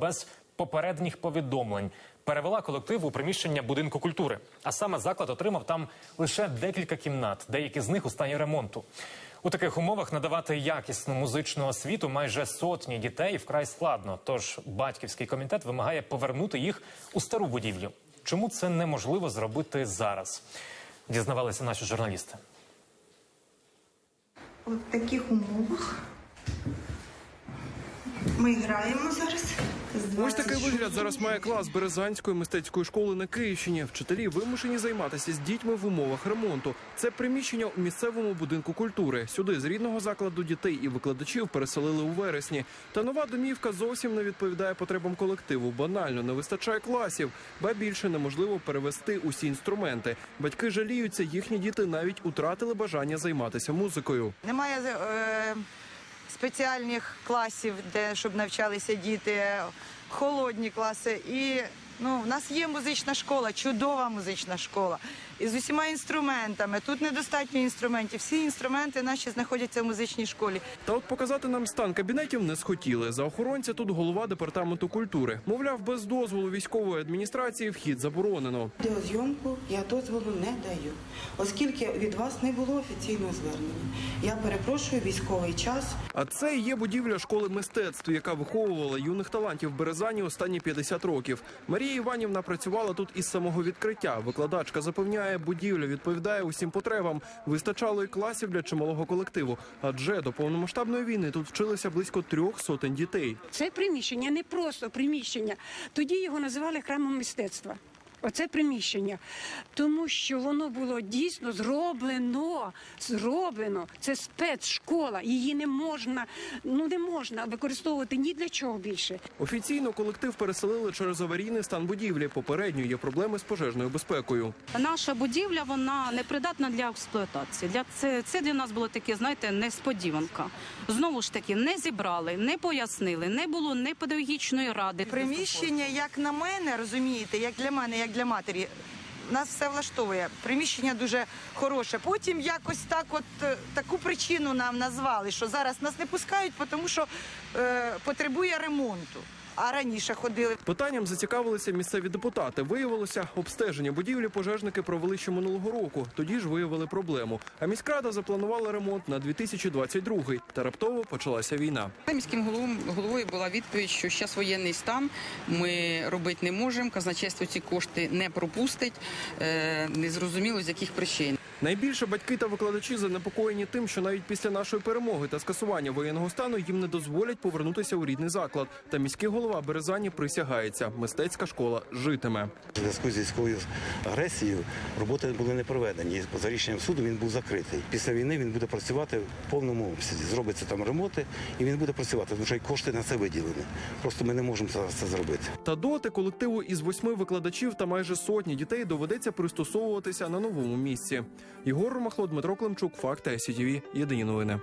без попередніх повідомлень. Перевела колектив у приміщення будинку культури. А саме заклад отримав там лише декілька кімнат, деякі з них у стані ремонту. У таких умовах надавати якісну музичну освіту майже сотні дітей вкрай складно. Тож батьківський комітет вимагає повернути їх у стару будівлю. Чому це неможливо зробити зараз? Дізнавалися наші журналісти. В таких умовах ми граємо зараз. Ось такий вигляд зараз має клас Березанської мистецької школи на Київщині. Вчителі вимушені займатися з дітьми в умовах ремонту. Це приміщення у місцевому будинку культури. Сюди з рідного закладу дітей і викладачів переселили у вересні. Та нова домівка зовсім не відповідає потребам колективу. Банально не вистачає класів, ба більше неможливо перевести усі інструменти. Батьки жаліються, їхні діти навіть утратили бажання займатися музикою. Немає е, спеціальних класів, де щоб навчалися діти, холодні класи. І ну, в нас є музична школа, чудова музична школа. І з усіма інструментами. Тут недостатньо інструментів. Всі інструменти наші знаходяться в музичній школі. Та от показати нам стан кабінетів не схотіли. За охоронця тут голова департаменту культури. Мовляв, без дозволу військової адміністрації вхід заборонено. Відеозйомку я дозволу не даю, оскільки від вас не було офіційного звернення. Я перепрошую військовий час. А це є будівля школи мистецтв, яка виховувала юних талантів в Березані останні 50 років. Марія Іванівна працювала тут із самого відкриття. Викладачка запевняє, будівля відповідає усім потребам. Вистачало і класів для чималого колективу. Адже до повномасштабної війни тут вчилися близько трьох сотень дітей. Це приміщення не просто приміщення. Тоді його називали храмом мистецтва. Оце приміщення, тому що воно було дійсно зроблено. Зроблено. Це спецшкола. Її не можна, ну не можна використовувати ні для чого більше. Офіційно колектив переселили через аварійний стан будівлі. Попередньо є проблеми з пожежною безпекою. Наша будівля вона не придатна для експлуатації. Для це, це для нас було таке, знаєте, несподіванка. Знову ж таки, не зібрали, не пояснили, не було ні педагогічної ради. Приміщення, як на мене, розумієте, як для мене, як для матері. Нас все влаштовує. Приміщення дуже хороше. Потім якось так, от е, таку причину нам назвали, що зараз нас не пускають, тому що е, потребує ремонту. А раніше ходили. Питанням зацікавилися місцеві депутати. Виявилося, обстеження будівлі пожежники провели ще минулого року. Тоді ж виявили проблему. А міськрада запланувала ремонт на 2022 Та раптово почалася війна. Міським головом головою була відповідь, що зараз воєнний стан ми робити не можемо. Казначейство ці кошти не пропустить. Е, Незрозуміло з яких причин. Найбільше батьки та викладачі занепокоєні тим, що навіть після нашої перемоги та скасування воєнного стану їм не дозволять повернутися у рідний заклад. Та міський голова Березані присягається. Мистецька школа житиме. У зв'язку з військовою агресією роботи були не проведені. За рішенням суду він був закритий. Після війни він буде працювати в повному обсязі. Зробиться там ремонти, і він буде працювати, тому що й кошти на це виділені. Просто ми не можемо зараз це зробити. Та доти колективу із восьми викладачів та майже сотні дітей доведеться пристосовуватися на новому місці. Єгор Ромахло, Дмитро Климчук, Факти СІТІВІ. Єдині новини.